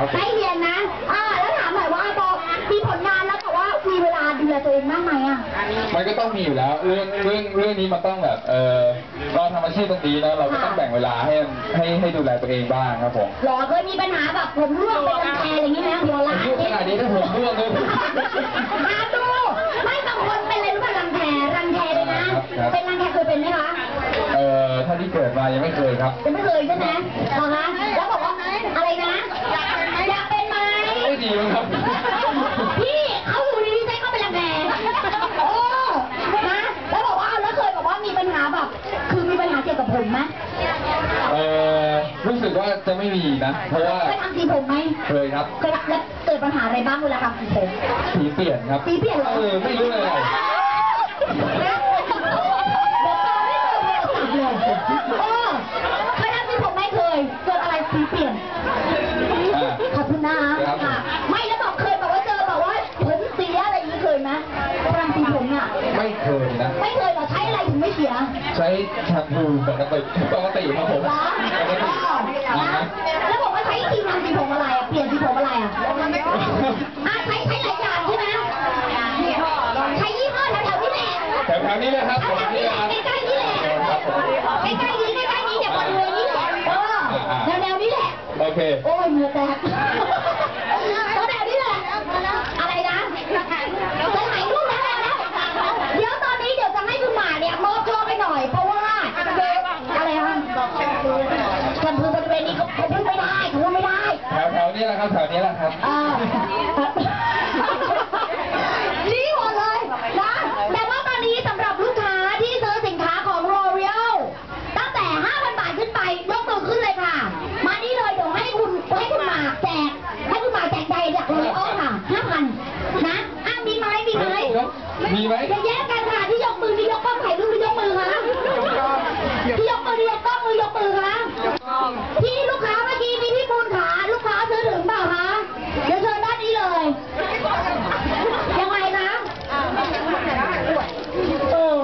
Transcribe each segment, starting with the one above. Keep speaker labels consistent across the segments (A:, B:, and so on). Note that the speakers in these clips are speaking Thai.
A: ครับ
B: ให้เรียนนะ อ่า แล้วถามหน่อยว่าพอมีผลงานแล้วแต่ว่ามีเวลาดูแลตัวเองบ้างไหมอะ
A: มันก็ต้องมีอยู่แล้ว เรื่องเรื่องเรื่องนี้มันต้องแบบ เออเราทำอาชีพตรงนี้นะ เราก็ต้องแบ่งเวลาให้ให้ให้ดูแลตัวเองบ้างครับผม
B: หรอเคยมีปัญหาแบบผมร่วงเป็นรังแคอะไรอย่างงี้ไหมหัวล้าน
A: อายุขนาดนี้ถ้าผมร่วงเลย
B: หาดูไม่บางคนเป็นอะไรรู้ป่ะรังแครังแคเลยนะ
A: ครับ
B: เป็นรังแคเคยเป็นไหมคะ
A: เออถ้าที่เกิดมายังไม่เคยครับ
B: ยังไม่เคยใช่ไหมเหรอคะแล้ว
A: ดีมั้งครับ
B: พี่เขาอยู่ดีๆใจเขาเป็นรังแคโอ้นะแล้วบอกว่าเอาแล้วเคยบอกว่ามีปัญหาแบบ คือมีปัญหาเกี่ยวกับผมไหม
A: เออรู้สึกว่าจะไม่มีนะ เพราะว่า
B: เคยทำสีผมไหม
A: เคยครับ
B: เคยทำแล้วเกิดปัญหาอะไรบ้างเวลาทำสีผม
A: สีเปลี่ยนครับ
B: สีเปลี่ยนเหรอ
A: เออไม่รู้เลย
B: เดี๋ยวตาไม่เคยโทรศัพท์เลยเออเคยทำสีผมไหมเคย เกิดอะไรสีเปลี่ยน ไรถึงไม่เสีย
A: ใช้แชมพูปกติปกติครับผม
B: เหรอ
A: ปกติ
B: อ๋อ
A: อ่า
B: นะ
A: ฮะ
B: แล้วบอกว่าใช้ครีมทำสีผมอะไรอะ เปลี่ยนสีผมอะไรอะอะใช้ใช้หลายอย่างใช่ไหมใช้ยี่ห้อแถวๆนี้แหละ
A: แถวๆนี้นะครับ
B: แถวๆนี้แหละใกล้ๆนี่แหละ
A: ครับผม
B: ใกล้ๆนี้ใกล้ๆนี้อย่าบนเรือนี่แหละเออแนวๆนี้แหละ
A: โอเค
B: โอ้ยเหงื่อแตกแล้วแบบนี้แหละ อะไรนะจะถ่ายรูปแล้วนะเดี๋ยวตอนนี้เดี๋ยวจะให้คุณหมาเนี่ยมอบกล้องไปหน่อย เพราะว่าอะไรฮะแชมพูบริเวณนี้เขาเขาพูดไม่ได้เขาพูดไม่ได้
A: แถวแถวๆ นี้แหละครับ แถวนี้แหละครับ
B: อ่านี่หมดเลยนะแต่ว่าตอนนี้สำหรับลูกค้าที่ซื้อสินค้าของ L'Oreal ตั้งแต่ 5,000 บาทขึ้นไป ยกมือขึ้นเลยค่ะ มานี่เลยเดี๋ยวให้คุณให้คุณหมากแจก ให้คุณหมากแจกใดจาก L'Oreal ค่ะ 5,000 นะอะมีไหมมีไหม
A: มีไหม
B: อย่าแยกกันค่ะที่ยกมือที่ยกกล้องถ่ายรูปที่ยกมือคะที่ยกมือที่ยกกล้องมือยกมือคะที่ลูกค้าเมื่อกี้มีพี่บุญขาลูกค้าซื้อถึงเปล่าคะเดี๋ยวเชิญด้านนี้เลย ยังไงนะเออ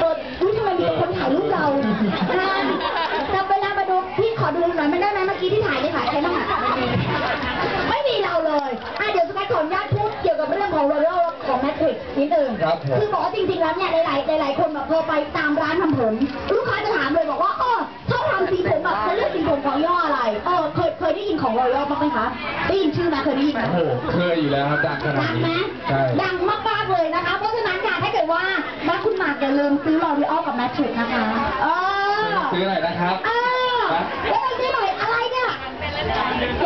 B: เอออุ้ยทำไมมีแต่คนถ่ายรูปเรานะแต่เวลามาดูพี่ขอดูหน่อยมันได้ไหมเมื่อกี้ที่ถ่ายได้ถ่ายใครบ้างอะไม่มีเราเลยอะเดี๋ยวสกัดขออนุญาตพูดเกี่ยวกับเรื่องของโรโลของแมทริกนิดนึง
A: ครับผม
B: คือบอกว่าจริงๆแล้วเนี่ยหลายๆหลายๆคนแบบพอไปตามร้านทำผมลูกค้าจะถามเลยบอกว่าเออชอบทำสีผมแบบจะเลือกสีผมของย่ห้ออะไรเออเคยเคยได้ยินของรอยัลบ้างไหมคะได้ยินชื่อไหมเคยได้ยินไหม
A: โอ้โห เคยอยู่แล้วครับดังขนา
B: ดั
A: ด
B: ง
A: นี้
B: ไหม
A: ใช่
B: ดังมากๆเลยนะคะ เพราะฉะนั้นค่ะถ้าเกิดว่าแม่คุณหมากอย่าลืมซื้อลอรีออลกับแมทริกนะคะ เออ
A: ซื้อหน่อยนะครับ
B: เออแล้วไปซื้อหน่อยอะไรเนี่ย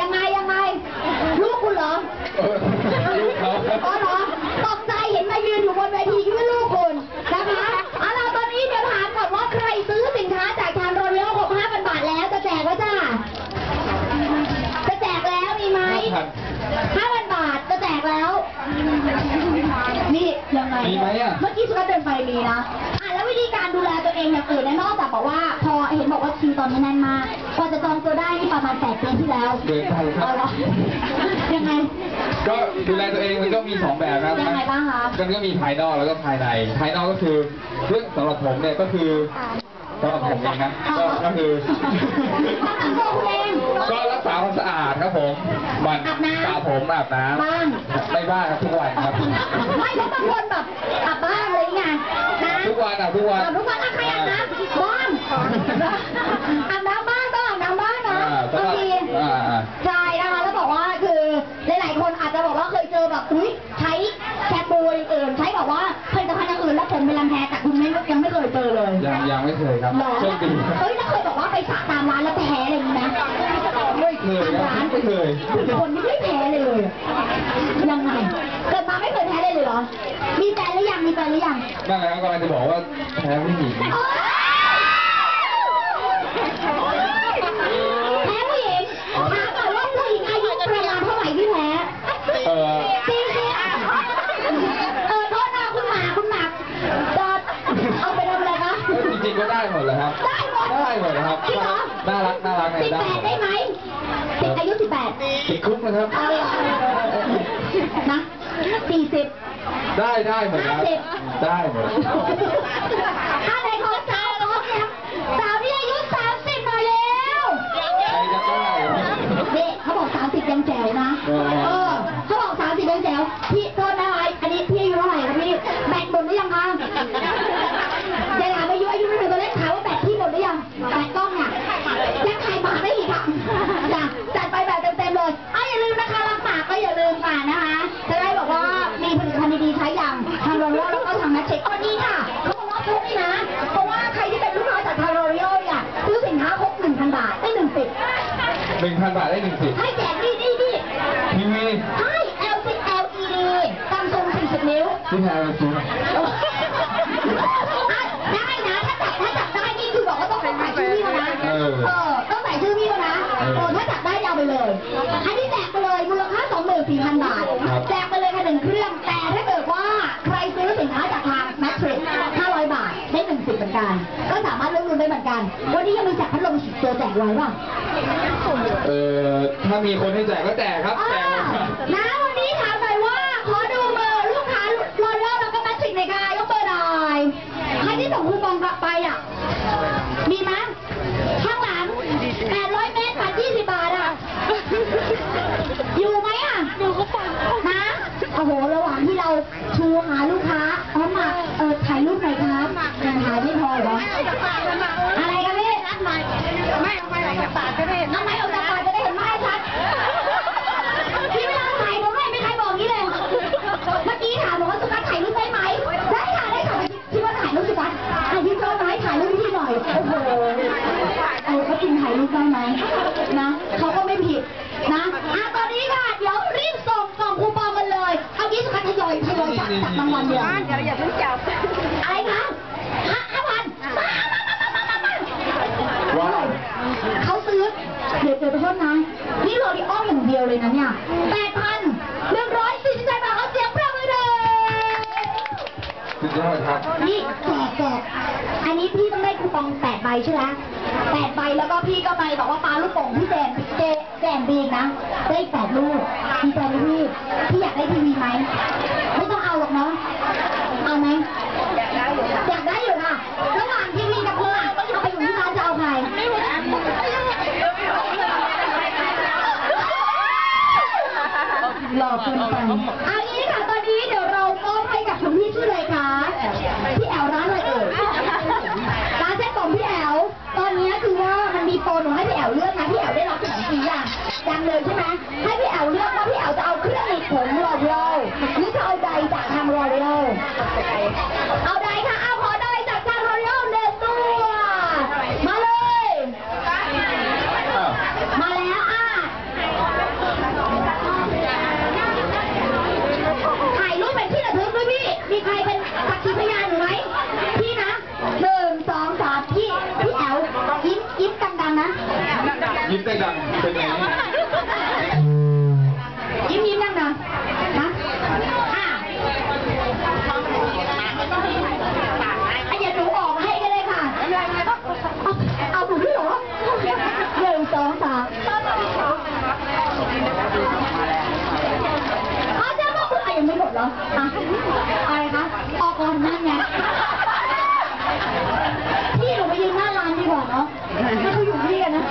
B: ยังไงยังไง ลูกคุณเหรอ
A: เออลูกเขาครับ
B: อ๋อเหรอตกใจเห็นมายืนอยู่บนเวทีคิดว่าลูกคุณนะคะเอาล่ะตอนนี้เดี๋ยวถามก่อนว่าใครซื้อสินค้าจากทางโรเรียลครบ5,000 บาทแล้วจะแจกแล้วจ้าจะแจกแล้วมีไหม
A: ห้าพัน
B: 5,000 บาทจะแจกแล้ว นี่ยังไง
A: มีไหมอะ
B: เมื่อกี้สุกัสเดินไปมีนะอะแล้ววิธีการดูแลตัวเองอย่างอื่นเนี่ยนอกจากบอกว่า พอเห็นบอกว่าคิวตอนนี้แน่นมากกว่าจะจองตัวได้นี่ประมาณ8เดือนที่แล้ว
A: เดินไปครั
B: เอา
A: บ
B: เหรอยังไง
A: ก็ดูแลตัวเองมันก็มีสองแบบนะครับ
B: ยังไงบ้างคะ
A: มันก็มีภายนอกแล้วก็ภายใน ภายนอกก็คือเรื่องสำหรับผมเนี่ยก็คือสำ หรับผมเองนะก็ก็คือ
B: ทำตัวคุณเอง
A: ก็รักษาความสะอาดครับผมหมัน
B: อาบน้ำ
A: สระผมอาบน้ำ
B: บ้าง
A: ไม่บ้างครับทุกวันครับ
B: ไม่เพราะบางคนแบบอาบบ้างเลยไงนะ
A: ทุกวันอาบทุกวัน
B: อาบทุกวันอะใครอาบน้ำบ้างอาบน้ำบ้างต้องอาบน้ำบ้างนะ
A: อ่า
B: บางที
A: อ่าอ่า
B: ใช่นะคะแล้วบอกว่าคือหลายๆคนอาจจะบอกว่าเคยเจอแบบอุ้ยใช้แชมพูอย่างอื่น ใช้แบบว่าผลิตภัณฑ์อย่างอื่นแล้วผมเป็นรังแคแต่คุณไม่ยังไม่เค ยเจอเลย
A: ยังยังไม่เคยครับ
B: หรอ
A: โชคดี
B: เอ้ยแล้วเคยบอกว่าไปสระตามร้านแล้วแพ้อะไรอย่างนี้ไหม
A: ไม่เคยครับไม่เคย
B: คนที่ไม่แพ้เลยเลยยังไงเกิดมาไม่เคยแพ้เลยเลยเหรอ มีแฟนหรือยังมีแฟนหรือยัง
A: นั่นแหละครับกำลังจะบอกว่าแพ้ผู้หญิง
B: ได้
A: หมดนะครับ
B: จริงเหรอ
A: น่ารักน่ารักไง
B: สิบ
A: ได้
B: แปดได้ไหมสิบอายุสิบแปด
A: ติดคุกนะครับ
B: เอาเลยนะสี่สิบ
A: ได้ได้หมดครับ
B: ห้าสิบ
A: ได้หมด
B: ถ้าในข
A: พันบาทได้หนึ่งสิทธิ์
B: ให้แจกนี่นี่นี่
A: ทีวี
B: ให้ LC LED ซัมซุง40 นิ้ว
A: ที่แพรซื้อ
B: อะได้นะถ้าจับถ้าจับได้นี่คือบอกว่าต้องใส่ชื่อพี่เขานะ
A: เออ
B: เออต้องใส่ชื่อพี่เขานะ
A: เออ
B: โอ้ถ้าจับได้เอาไปเลย อันนี้แจกไปเลยมูลค่า 24,000 บาท
A: ครับ
B: แจกไปเลยค่ะหนึ่งเครื่อง แต่ถ้าเกิดว่าใครซื้อสินค้าจากทางแมทริก500 บาทได้หนึ่งสิทธิ์เหมือนกัน ก็สามารถเลือกลุ้นได้เหมือนกัน วันนี้ยังมีแจกพัดลมสิบตัวแจกไว้ป่ะ
A: เออถ้ามีคนให้แจกก็แจกครับ
B: อ่า
A: แจกหมดครับ
B: นะวันนี้ถามหน่อยว่า ขอดูเบอร์ลูกค้าลอยแล้วแล้วก็แมทริกหน่อยค่ะยกเบอร์หน่อยใครที่ส่งคูปองกลับไปอะ มีไหมข้างหลัง800เมตรพัน20บาทอะ อยู่ไหมอะอยู่ก็ปังนะ โอ้โห ระหว่างที่เราชูหาลูกค้าเอามาเออถ่ายรูปหน่อยครับยังถ่ายไม่พอเหรอ อะไรกันพี่นัดหน่อยไม่เอาไปออกจากปากก็ได้ ก็ไม่ผิดนะอะตอนนี้ค่ะ เดี๋ยวรีบส่งกล่องคูปองกันเลยเอางี้สุกัสทยอยทยอยจับจับรางวัลเดียว
C: เดี๋ยวอย่าเพิ่งจับ
B: อะไรคะห้าห้าพันมามามามามามา
A: ว้าว
B: เขาซื้อ เดี๋ยวเดี๋ยวโทษนะ นี่โรดิออลอย่างเดียวเลยนะเนี่ยแปดพัน
A: ดยอดครับ
B: นี่แจกแจกอันนี้พี่ต้องได้คูปองแปดใบใช่ไหมแปดใบแล้วก็พี่ก็ไปบอกว่าปลาลูกโป่งพี่แจมเจแจมบีนะ ได้แปดลูกดีใจไหมพี่ พี่อยากได้ทีวีไหม ไม่ต้องเอาหรอกเนาะ เอาไหม อยากได้อยู่ค่ะอยากได้อยู่ค่ะระหว่างทีวีกับโทรศัพท์เอาไปอยู่ที่ร้านจะเอาใครหล่อเกินไป ยังเลยใช่ไหมให้พี่แอวเลือกว่าพี่แอวจะเอาเครื่องหนีบผมรอยัลหรือจะเเป็นอย่างนี้
A: ยิ้มยิ้
B: มดังนะอะอะอย่าหนูออกมาให้ก็ได้ค่ะ เอาเอาหนูด้วยเหรอหนึ่งสองสามอาจารย์บอกว่าอะยังไม่หมดเหรออะอะไรคะออกก่อนนั่นไงพี่หนูไปยืนหน้าร้านดีกว่าเนาะให้เขาอยู่ที่กันนะ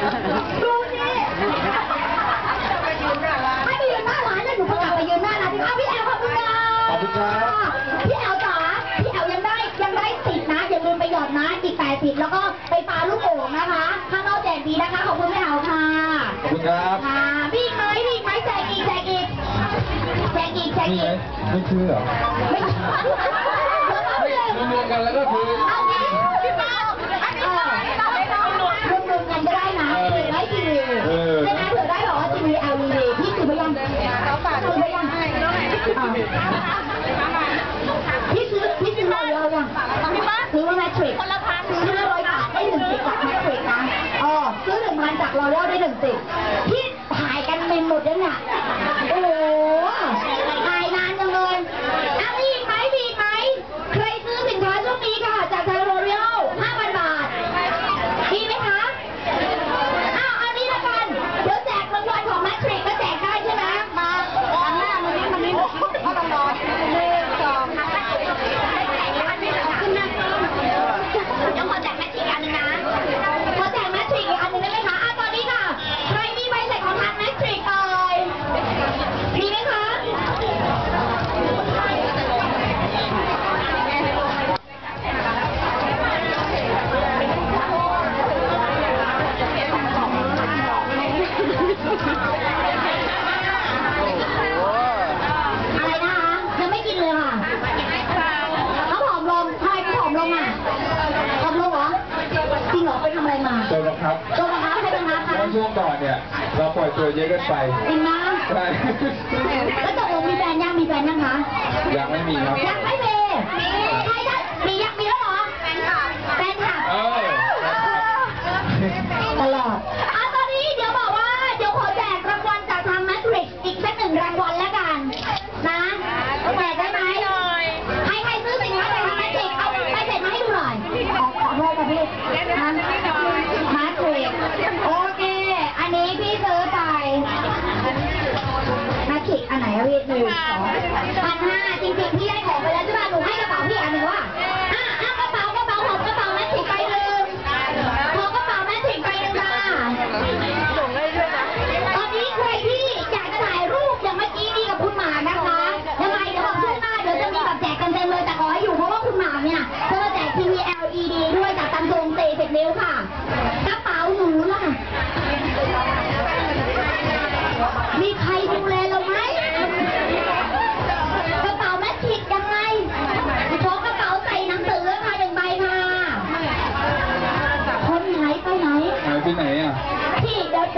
B: แปดสิทธิ์แล้วก็ไปปาลูกโป่งนะคะ ข้างนอกแจกดีนะคะ ขอบคุณพี่แอลค่ะ
A: ขอบคุณครับ
B: ค่ะมีอีกไหมมีอีกไหมแจกอีกแจกอีกแจกอีกแจก
A: มี
B: อี
A: ไหม
B: ก
A: ไม่ซื้อเหรอ
B: ไม่แล้วก็
A: เฮ้ย
B: เลย
A: รวมๆกันแล้วก็คือ
B: เอางี้พี่ป้าเออรวมๆกันก็ได้นะเผื่อได้ทีวี
A: เออ
B: ใช่ไหมเผื่อได้บอกว่าทีวี LED พี่ซื้อไปยังซื้อไปยังอะพี่ซื้อพี่ซื้อมาเยอะยัง ซื้อมาแมทริกซื้อห้าร้อยบาทได้หนึ่งสิบจากแมทริกนะอ๋อซื้อหนึ่งพันจากรอยัลได้หนึ่งสิบพี่ถ่ายกันเป็นหมดยังเนี่ยโอ้โก่อนเนี่ย เราปล่อยตั
A: วเยอะเกินไป
B: จริงนะ
A: ใช่
B: แล้วตกลงมีแฟนยังมีแฟนยังคะ
A: ยังไม่มีครับ
B: ยังไม่มีใครได้มียัง ทริกอันไหนอะพี่หนึ่งสองพันห้าจริงๆพี่ได้ของไปแล้วใช่ป่ะหนูให้กร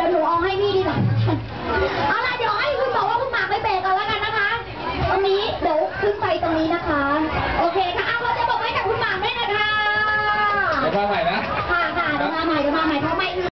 B: ดี๋ยวเดี๋ยวหนูเอาให้พี่ดีกว่าเอาล่ะเดี๋ยวให้คุณบอกว่าคุณหมากไปเบรกก่อนแล้วกันนะคะตรงนี้เดี๋ยวขึ้นไปตรงนี้นะคะ โอเคค่ะเอาเราจะบอกให้กับคุณหมากด้วยนะคะ
A: เดี๋ยวมาใหม่นะ
B: ค่ะค่ะเดี๋ยวมาใหม่เดี๋ยวมาใหม่เพราะไม่